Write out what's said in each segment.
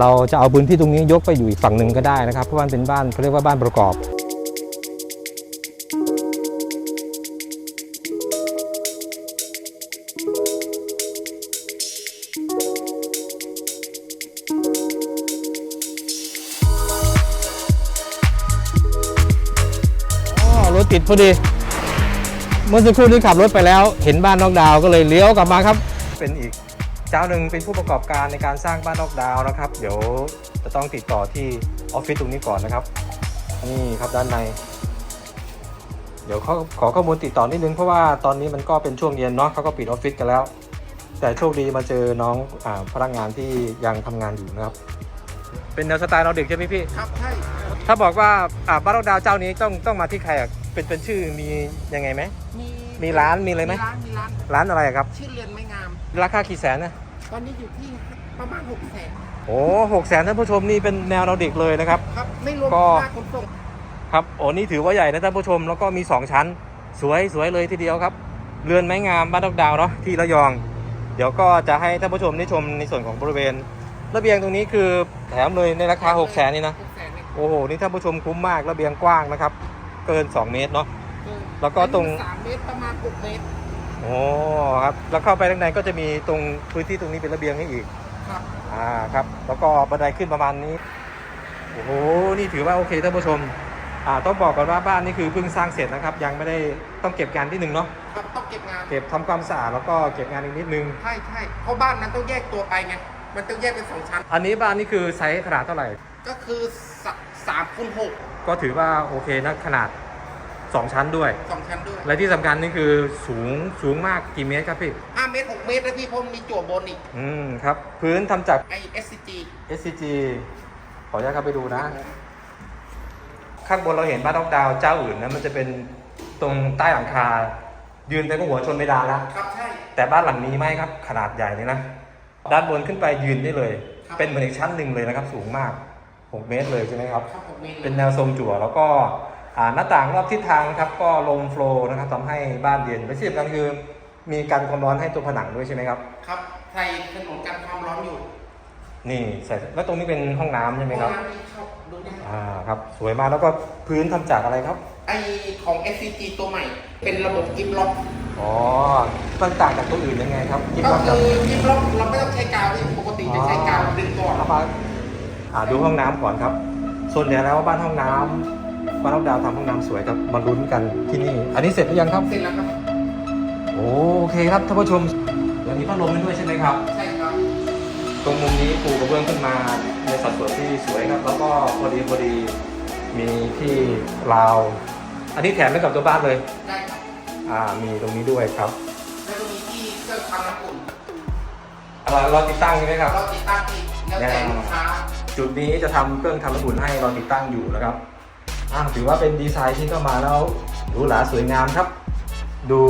เราจะเอาพื้นที่ตรงนี้ยกไปอยู่อีกฝั่งหนึ่งก็ได้นะครับ เพราะว่านเป็นบ้านเขาเรียกว่าบ้านประกอบอ๋อรถติดพอดี เมื่อสักครู่ที่ขับรถไปแล้ว เห็นบ้านนอกดาวก็เลยเลี้ยวกลับมาครับ เป็นอีก เจ้าหนึ่งเป็นผู้ประกอบการในการสร้างบ้านนอกดาวน์นะครับ เดี๋ยวจะต้องติดต่อที่ออฟฟิศตรงนี้ก่อนนะครับ นี่ครับด้านใน เดี๋ยวเขาขอข้อมูลติดต่อนิดนึงเพราะว่าตอนนี้มันก็เป็นช่วงเย็นเนาะเขาก็ปิดออฟฟิศกันแล้ว แต่โชคดีมาเจอน้องอาพนักงานที่ยังทำงานอยู่นะครับ เป็นแนวสไตล์เราเด็กใช่ไหมพี่ ครับใช่ถ้าบอกว่าอ่าบ้านนอกดาวน์เจ้านี้ต้องต้องมาที่ใครอะเป็นเป็นชื่อมียังไงไหมมีมีร้านมีอะไรไหมร้านมีร้านร้านอะไรอะครับ ชื่อเรือนไม้งาม ราคากี่แสนนะตอนนี้อยู่ที่ประมาณ6กแสนโอ้หกแสนท่านผู้ชมนี่เป็นแนวเราเด็กเลยนะครับ ครับ ไม่รวมก็ ค่าขนส่งครับโอ้นี่ถือว่าใหญ่นะท่านผู้ชมแล้วก็มี 2 ชั้น สวยสวยเลยทีเดียวครับ เรือนไม้งามบ้านนอกดาวน์เนาะที่ระยอง เดี๋ยวก็จะให้ท่านผู้ชมได้ชมในส่วนของบริเวณระเบียงตรงนี้คือแถมเลยในราคา6 0แสนนี่นะหกแสนเนี่ยโอ้โหนี่ท่านผู้ชมคุ้มมากระเบียงกว้างนะครับ เกิน 2 เมตรเนาะ เออแล้วก็ตรง อันนี้สามเมตรประมาณหกเมตรโอ้ครับ แล้วเข้าไปข้างในก็จะมีตรงพื้นที่ตรงนี้เป็นระเบียงให้อีกครับอ่าครับ แล้วก็บันไดขึ้นประมาณนี้โอ้โหนี่ถือว่าโอเคท่านผู้ชมอ่าต้องบอกก่อนว่าบ้านนี่คือเพิ่งสร้างเสร็จนะครับ ยังไม่ได้ต้องเก็บงานที่หนึ่งเนาะครับต้องเก็บงานเก็บทำความสะอาดแล้วก็เก็บงานอีกนิดนึง ใช่ใช่เพราะบ้านนั้นต้องแยกตัวไปไงมันต้องแยกเป็นสองชั้น อันนี้บ้านนี่คือไซส์ขนาดเท่าไหร่ ก็คือสะสามคูณหกก็ถือว่าโอเคนะขนาด 2ชั้นด้วย สองชั้นด้วยและที่สำคัญนี่คือสูงสูงมากกี่เมตรครับพี่ห้าเมตรหกเมตรนะพี่เพราะมันมีจั่วบนอีกอืมครับ พื้นทำจาก ไอ SCG SCG ขออนุญาตเข้าไปดูนะ ข้างบนเราเห็นบ้านดอกดาวเจ้าอื่นนะมันจะเป็นตรงใต้หลังคา ยืนไปก็หัวชนไม่ดานแล้วครับใช่ แต่บ้านหลังนี้ไม่ครับ ขนาดใหญ่เลยนะ ด้านบนขึ้นไปยืนได้เลย ครับ เป็นเหมือนอีกชั้นหนึ่งเลยนะครับ สูงมาก 6 เมตรเลยใช่ไหมครับ ครับหกเมตรเป็นแนวทรงจั่วแล้วก็อ่า หน้าต่างรอบทิศทางนะครับก็ลมโฟลว์นะครับทำให้บ้านเย็นและที่สำคัญคือมีการความร้อนให้ตัวผนังด้วยใช่ไหมครับ ครับใส่ถนนกันความร้อนอยู่นี่ใส่แล้วตรงนี้เป็นห้องน้ำใช่ไหมครับห้องน้ำนี่เข้าดูได้อ่าครับสวยมากแล้วก็พื้นทำจากอะไรครับไอของ SCG ตัวใหม่ เป็นระบบกิฟล็อกอ๋อมันต่างจากตัวอื่นยังไงครับกิ๊บก็ล็อกกับคือกิฟล็อกเราไม่ต้องใช้กาวที่ปกติจะใช้กาวดึงก่อนเข้ามาอ่าดูห้องน้ำก่อนครับ ส่วนใหญ่แล้วบ้านห้องน้ำ บ้านห้องดาวทำห้องน้ำสวยครับมาลุ้นกันที่นี่ อันนี้เสร็จหรือยังครับ เสร็จแล้วครับ โอเคครับท่านผู้ชมเดี๋ยวนี้พัดลมให้ด้วยใช่ไหมครับ ใช่ครับ ตรงมุมนี้ปูกระเบื้องขึ้นมาในสัดส่วนที่สวยครับ แล้วก็พอดีพอดีมีที่ราว อันนี้แถมให้กับตัวบ้านเลย ได้ครับ อ่ามีตรงนี้ด้วยครับ แล้วก็มีที่เครื่องทำน้ำอุ่นอ่าเราติดตั้งใช่ไหมครับ เราติดตั้งที่แล้วแต่ลูกค้า จุดนี้จะทำเครื่องทำน้ำอุ่นให้เราติดตั้งอยู่นะครับ อ่าถือว่าเป็นดีไซน์ที่เข้ามาแล้วหรูหราสวยงามครับ ดู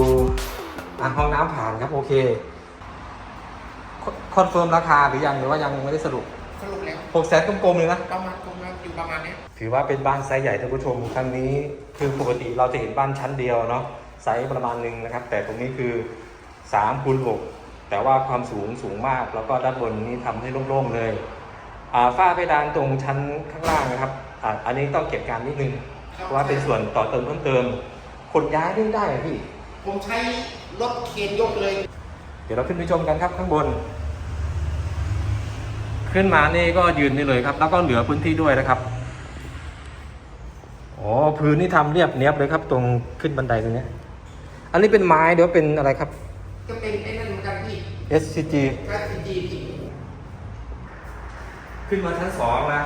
อะห้องน้ำผ่านครับโอเคคคอนเฟิร์มราคาหรือยังหรือว่ายังไม่ได้สรุปสรุปแล้วหกแสนกลมๆเลยนะประมาณตรงนั้นอยู่ประมาณเนี้ยถือว่าเป็นบ้านไซส์ใหญ่ท่านผู้ชมครั้งนี้คือปกติเราจะเห็นบ้านชั้นเดียวเนาะไซส์ประมาณหนึ่งนะครับ แต่ตรงนี้คือ3คูณ6แต่ว่าความสูงสูงมากแล้วก็ด้านบนนี้ทำให้โล่งๆเลยอ่าฝ้าเพดานตรงชั้นข้างล่างนะครับ อ่าอันนี้ต้องเก็บการนิดนึงเพราะว่าเป็นส่วนต่อเติมเพิ่มเติมขนย้ายได้ได้อะพี่ ผมใช้รถเคนยกเลย เดี๋ยวเราขึ้นไปชมกันครับข้างบน ขึ้นมานี่ก็ยืนนี่เลยครับ แล้วก็เหลือพื้นที่ด้วยนะครับอ๋อพื้นนี่ทำเรียบเนียบเลยครับ ตรงขึ้นบันไดตรงเนี้ยอันนี้เป็นไม้เดี๋ยวเป็นอะไรครับ ก็เป็นไอ้นั่นเหมือนกันพี่ SCG SCG พี่ขึ้นมาชั้นสองนะ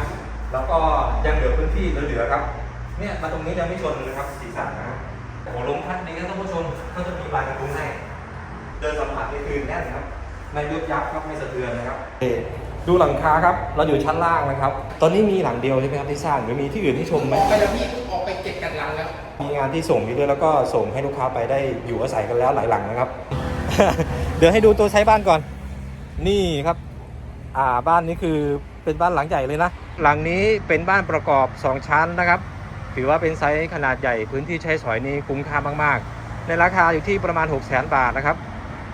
แล้วก็ยังเหลือพื้นที่เหลือๆครับ เนี่ยมาตรงนี้ยังไม่ชนนะครับสีสันนะโอ้โหลมพัดนี่ก็ท่านผู้ชมก็จะมีบานกระพุ้งให้เดินสัมผัสนี่คือแน่นครับไม่ยุบยับครับไม่สะเทือนนะครับดูหลังคาครับเราอยู่ชั้นล่างนะครับ ตอนนี้มีหลังเดียวใช่ไหมครับที่สร้างหรือมีที่อื่นที่ชมไหมไปแล้วพี่เพิ่งออกไปเก็บกันหลังแล้วมีงานที่ส่งอยู่ด้วยแล้วก็ส่งให้ลูกค้าไปได้อยู่อาศัยกันแล้วหลายหลังนะครับ เดี๋ยวให้ดูตัวใช้บ้านก่อน นี่ครับ อ่าบ้านนี้คือ เป็นบ้านหลังใหญ่เลยนะ หลังนี้เป็นบ้านประกอบ 2 ชั้นนะครับ ถือว่าเป็นไซส์ขนาดใหญ่พื้นที่ใช้สอยนี่คุ้มค่ามากๆ ในราคาอยู่ที่ประมาณ 6 0 0 0 0 0 บาทนะครับ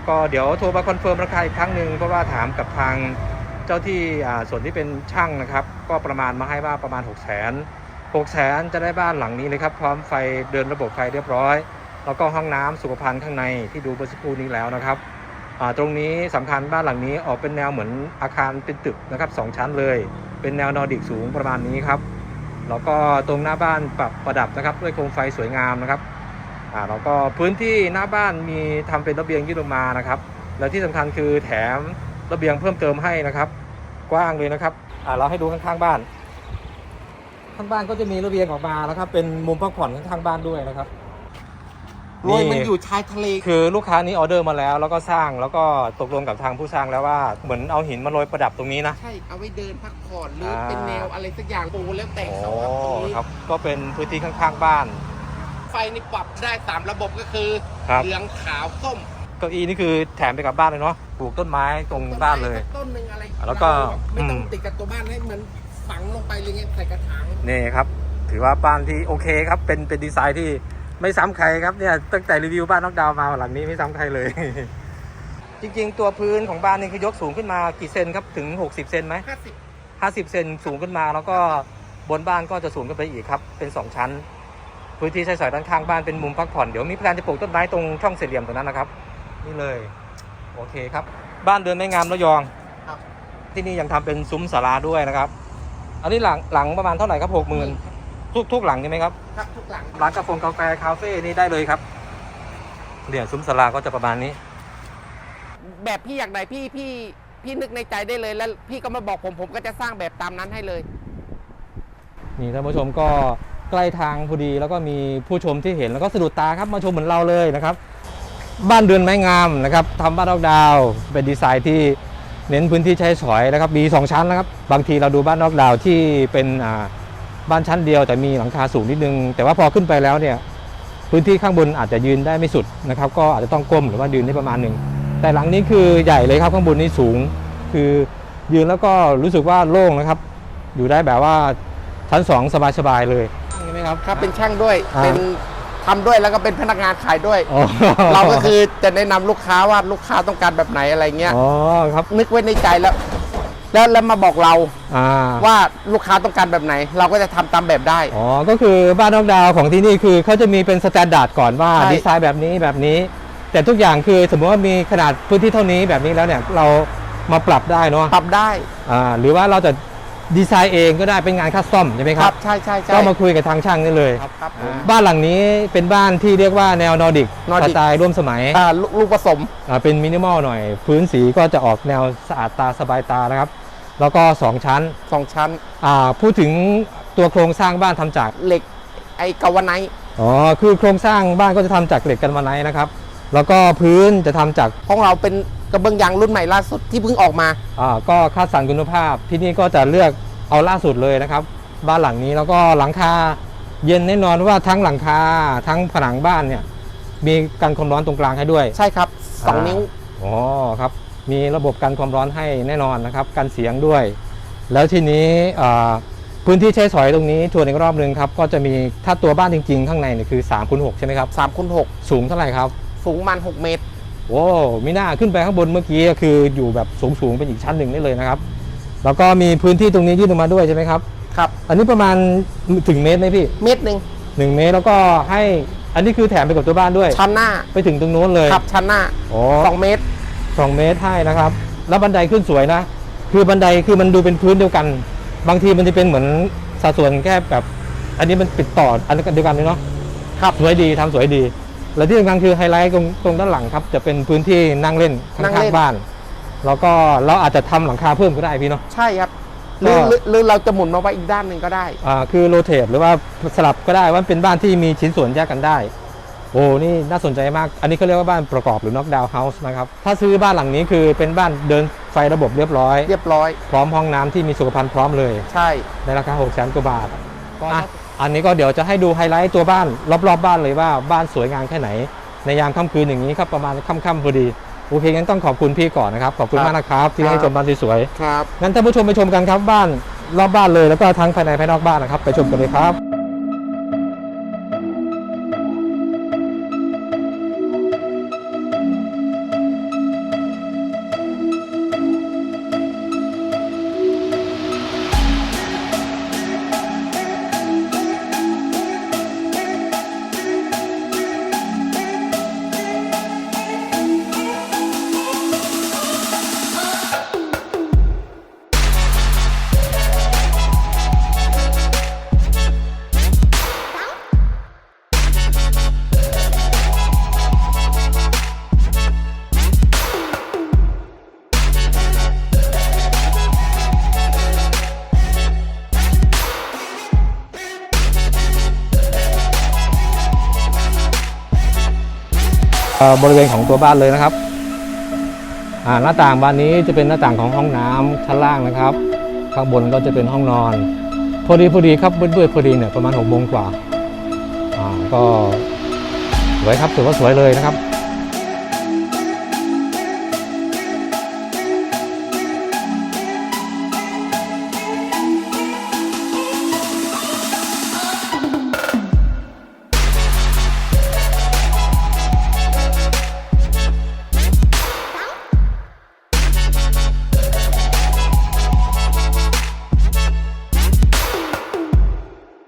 ก็เดี๋ยวโทรมาคอนเฟิร์มราคาอีกครั้งหนึ่งเพราะว่าถามกับทางเจ้าที่อ่าส่วนที่เป็นช่างนะครับ ก็ประมาณมาให้ว่าประมาณ 6 0 0 0 0 0 6 0 0 0 0จะได้บ้านหลังนี้เลยครับ พร้อมไฟเดินระบบไฟเรียบร้อย แล้วก็ห้องน้ำสุขภัณฑ์ข้างในที่ดูเมื่อสักครู่นี้แล้วนะครับ ตรงนี้สำคัญบ้านหลังนี้ออกเป็นแนวเหมือนอาคารเป็นตึกนะครับสองชั้นเลย เป็นแนวนอร์ดิกสูงประมาณนี้ครับแล้วก็ตรงหน้าบ้านปรับประดับนะครับด้วยโคมไฟสวยงามนะครับอ่าแล้วก็พื้นที่หน้าบ้านมีทำเป็นระเบียงยื่นลงมานะครับ และที่สำคัญคือแถมระเบียงเพิ่มเติมให้นะครับ กว้างเลยนะครับอ่าเราให้ดูข้างๆบ้าน ข้างบ้านก็จะมีระเบียงออกมานะครับ เป็นมุมพักผ่อนข้างๆบ้านด้วยนะครับ โรยมันอยู่ชายทะเล คือลูกค้านี้ออเดอร์มาแล้ว แล้วก็สร้างแล้วก็ตกลงกับทางผู้สร้างแล้วว่าเหมือนเอาหินมาโรยประดับตรงนี้นะ ใช่ เอาไว้เดินพักผ่อนหรืออ่าเป็นแนวอะไรสักอย่างปูแล้วแต่โอ้เขาครับตรงนี้ครับ ก็เป็นพื้นที่ข้างๆบ้าน ไฟนี่ปรับได้สามระบบก็คือครับเหลืองขาวส้มเก้าอี้นี่คือแถมไปกับบ้านเลยเนาะปลูกต้นไม้ตรงบ้านเลยต้ไม้สัต้นหนึ่งอะไรแล้วก็เราไม่ต้องอืมติดกับตัวบ้านให้เหมือนฝังลงไปเลยไงใส่กระถางนี่ครับ ถือว่าบ้านที่โอเคครับ เป็นเป็นดีไซน์ที่ ไม่ซ้ำใครครับเนี่ยตั้งแต่รีวิวบ้านนอกดาวน์มาหลังนี้ไม่ซ้ำใครเลย จริง ๆ ตัวพื้นของบ้านนี่คือยกสูงขึ้นมากี่เซนครับถึง 60 เซนไหมห้าสิบ50เซนสูงขึ้นมา แล้วก็บนบ้านก็จะสูงขึ้นไปอีกครับเป็น 2 ชั้น พื้นที่ใช้สอยด้านข้างบ้านเป็นมุมพักผ่อนเดี๋ยวมีแพลนจะปลูกต้นไม้ตรงช่องสี่เหลี่ยมตรงนั้นนะครับ นี่เลย โอเคครับ บ้านเดินไม่งามระยองครับที่นี่ยังทำเป็นซุ้มศาลาด้วยนะครับ อันนี้หลังหลังประมาณเท่าไหร่ครับหกหมื่น ทุกทุกหลังใช่ไหมครับครับทุกหลังร้านกาแฟกาแฟคาเฟ่นี่ได้เลยครับเดี๋ยวซุ้มศาลาก็จะประมาณนี้ แบบพี่อยากได้พี่พี่พี่นึกในใจได้เลยแล้วพี่ก็มาบอกผมผมก็จะสร้างแบบตามนั้นให้เลย นี่ท่านผู้ชมก็ใกล้ทางพอดีแล้วก็มีผู้ชมที่เห็นแล้วก็สะดุดตาครับมาชมเหมือนเราเลยนะครับ บ้านเรือนไม้งามนะครับทำบ้านดอกดาวเป็นดีไซน์ที่เน้นพื้นที่ใช้สอยนะครับมีสองชั้นนะครับ บางทีเราดูบ้านนอกดาวที่เป็นอ่า บ้านชั้นเดียวแต่มีหลังคาสูงนิดนึง แต่ว่าพอขึ้นไปแล้วเนี่ยพื้นที่ข้างบนอาจจะยืนได้ไม่สุดนะครับ ก็อาจจะต้องก้มหรือว่ายืนได้ประมาณหนึ่งแต่หลังนี้คือใหญ่เลยครับข้างบนนี่สูง คือยืนแล้วก็รู้สึกว่าโล่งนะครับ อยู่ได้แบบว่าชั้นสองสบายๆเลยใช่ไหมครับครับเป็นช่างด้วยอ่าเป็นทำด้วยแล้วก็เป็นพนักงานขายด้วยอ๋อเราก็คือจะแนะนำลูกค้าว่าลูกค้าต้องการแบบไหนอะไรเงี้ยอ๋อครับนึกไว้ในใจแล้ว แล้วแล้วมาบอกเราอ่าว่าลูกค้าต้องการแบบไหน เราก็จะทำตามแบบได้ อ๋อก็คือบ้านนอกดาวของที่นี่คือเขาจะมีเป็นสแตนดาร์ดก่อนว่าใช่ ดีไซน์แบบนี้แบบนี้ แต่ทุกอย่างคือสมมติว่ามีขนาดพื้นที่เท่านี้แบบนี้แล้วเนี่ยเรามาปรับได้เนาะปรับได้อ่าหรือว่าเราจะดีไซน์เองก็ได้เป็นงานคัสตอมใช่ไหมคครัรับใช่ใช่ใช่ก็มาคุยกับทางช่างนี่เลย ครับครับผม บ้านหลังนี้เป็นบ้านที่เรียกว่าแนวนอร์ดิกส Nordic ไตล์ร่วมสมัยอ่าลูกลูกผสม อ่าเป็นมินิมอลหน่อย พื้นสีก็จะออกแนวสะอาดตาสบายตานะครับ แล้วก็ 2 ชั้นสองชั้น อ่าพูดถึงตัวโครงสร้างบ้านทำจาก เหล็กไอ้กาวาไนท์อ๋อ คือโครงสร้างบ้านก็จะทำจากเหล็กกันมาไนท์นะครับ แล้วก็พื้นจะทำจาก ของเราเป็นกระเบื้องยางรุ่นใหม่ล่าสุดที่เพิ่งออกมา อ่า ก็คัดสรรคุณภาพ ที่นี่ก็จะเลือกเอาล่าสุดเลยนะครับ บ้านหลังนี้แล้วก็หลังคาเย็นแน่นอนว่าทั้งหลังคาทั้งผนังบ้านเนี่ย มีกันความร้อนตรงกลางให้ด้วย ใช่ครับสองอ่านิ้ว อ๋อครับ มีระบบกันความร้อนให้แน่นอนนะครับกันเสียงด้วย แล้วทีนี้อ่าพื้นที่ใช้สอยตรงนี้ทวนอีกรอบหนึ่งครับก็จะมีถ้าตัวบ้านจริง ๆ ข้างในเนี่ยคือ3คูณ6ใช่ไหมครับสามคูณหกสูงเท่าไหร่ครับ สูงประมันหกเมตรโอ้มีหน้าขึ้นไปข้างบนเมื่อกี้ก็คืออยู่แบบสูงๆเป็นอีกชั้นหนึ่งได้เลยนะครับ แล้วก็มีพื้นที่ตรงนี้ยื่นออกมาด้วยใช่ไหมครับครับ อันนี้ประมาณถึงเมตรไหมพี่เมตรหนึ่งหนึ่งเมตรแล้วก็ให้อันนี้คือแถมไปกับตัวบ้านด้วยชั้นหน้าไปถึงตรงนู้นเลยครับชั้นหน้าโอ้สองเมตร สองเมตรให้นะครับ แล้วบันไดขึ้นสวยนะ คือบันไดคือมันดูเป็นพื้นเดียวกัน บางทีมันจะเป็นเหมือนสัดส่วนแค่แบบ อันนี้มันปิดต่ออันเดียวกันเลยเนาะครับสวยดีทำสวยดี และที่สำคัญคือไฮไลท์ตรงตรงด้านหลังครับ จะเป็นพื้นที่นั่งเล่นข้นั่งเล่างนๆบ้าน แล้วก็เราอาจจะทำหลังคาเพิ่มก็ได้พี่เนาะใช่ครับหรือก็หรือหรือเราจะหมุนมาไว้อีกด้านหนึ่งก็ได้อ่าคือโรเตทหรือว่าสลับก็ได้ว่าเป็นบ้านที่มีชิ้นส่วนแยกกันได้ โอ้นี่น่าสนใจมาก อันนี้เขาเรียกว่าบ้านประกอบหรือ knock down house นะครับ ถ้าซื้อบ้านหลังนี้คือเป็นบ้านเดินไฟระบบเรียบร้อย เรียบร้อย พร้อมห้องน้ำที่มีสุขภัณฑ์พร้อมเลย ใช่ในราคา6 0 0 0 0กว่าบาทอะอันนี้ก็เดี๋ยวจะให้ดูไฮไลท์ตัวบ้านรอบๆบบ้านเลยว่าบ้านสวยงามแค่ไหน ในยามค่ำคืนอย่างนี้ครับประมาณค่ำๆพอดีโอเคงั้นต้องขอบคุณพี่ก่อนนะครับ ขอบคุณมากนะครับ ที่ให้ชมบ้านสวยครับ ๆงั้นท่านผู้ชมไปชมกันครับบ้านรอบบ้านเลยแล้วก็ทั้งภายในภายนอกบ้านนะครับ ไปชมกันเลยครับ บริเวณของตัวบ้านเลยนะครับหน้าต่างบานนี้จะเป็นหน้าต่างของห้องน้ำชั้นล่างนะครับ ข้างบนก็จะเป็นห้องนอน พอดีพอดีครับเบื้อพอดีเนี่ยประมาณหกโมงกว่าก็สวยครับถือว่าสวยเลยนะครับ